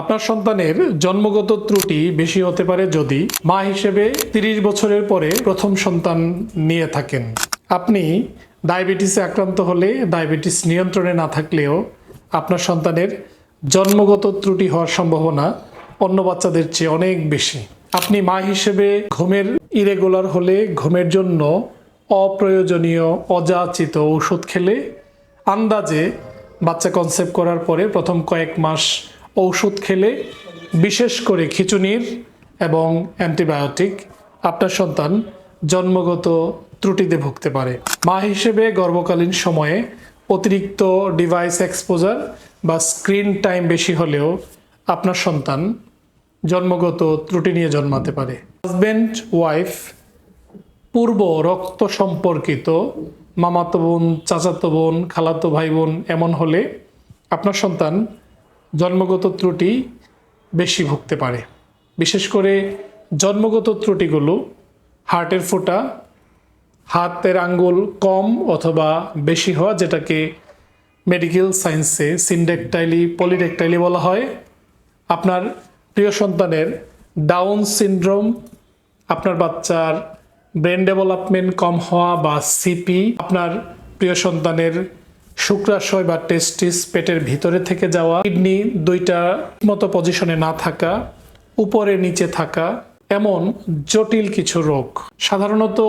আপনার সন্তানের জন্মগত ত্রুটি বেশি হতে পারে যদি মা হিসেবে তিরিশ বছরের পরে প্রথম সন্তান নিয়ে থাকেন। আপনি ডায়াবেটিসে আক্রান্ত হলে ডায়াবেটিস নিয়ন্ত্রণে না থাকলেও আপনার সন্তানের জন্মগত ত্রুটি হওয়ার সম্ভাবনা অন্য বাচ্চাদের চেয়ে অনেক বেশি। আপনি মা হিসেবে ঘুমের ইরেগুলার হলে ঘুমের জন্য অপ্রয়োজনীয় অযাচিত ঔষধ খেলে আন্দাজে বাচ্চা কনসেপ্ট করার পরে প্রথম কয়েক মাস ঔষধ খেলে, বিশেষ করে খিচুনির এবং অ্যান্টিবায়োটিক, আপনার সন্তান জন্মগত ত্রুটিতে ভুগতে পারে। মা হিসেবে গর্ভকালীন সময়ে অতিরিক্ত ডিভাইস এক্সপোজার বা স্ক্রিন টাইম বেশি হলেও আপনার সন্তান জন্মগত ত্রুটি নিয়ে জন্মাতে পারে। হাজব্যান্ড, ওয়াইফ, পূর্ব রক্ত সম্পর্কিত মামাতো বোন, চাচাতো বোন, খালাতো ভাই বোন এমন হলে আপনার সন্তান জন্মগত ত্রুটি বেশি ভুগতে পারে। বিশেষ করে জন্মগত ত্রুটিগুলো হার্টের ফোঁটা, হাতের আঙ্গুল কম অথবা বেশি হওয়া, যেটাকে মেডিকেল সায়েন্সে সিনডেকটাইলি, পলিডেকটাইলি বলা হয়। আপনার প্রিয় সন্তানের ডাউন সিনড্রোম, আপনার বাচ্চার ব্রেন ডেভেলপমেন্ট কম হওয়া বা সিপি, আপনার প্রিয় সন্তানের শুক্রাশয় বা টেস্টিস পেটের ভিতরে থেকে যাওয়া, কিডনি দুইটা মতো পজিশনে না থাকা, উপরে নিচে থাকা এমন জটিল কিছু রোগ। সাধারণত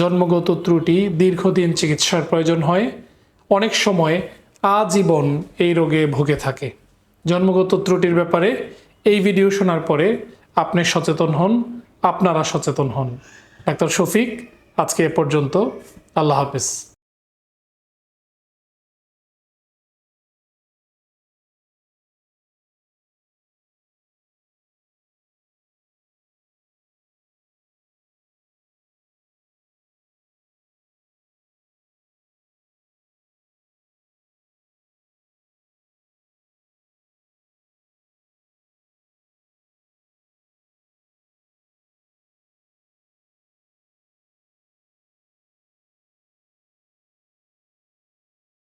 জন্মগত ত্রুটি, দীর্ঘদিন চিকিৎসার প্রয়োজন হয়। অনেক সময় আজীবন এই রোগে ভুগে থাকে। জন্মগত ত্রুটির ব্যাপারে এই ভিডিও শোনার পরে আপনি সচেতন হন, আপনারা সচেতন হন। ডাক্তার শফিক, আজকে এ পর্যন্ত। আল্লাহ হাফিজ।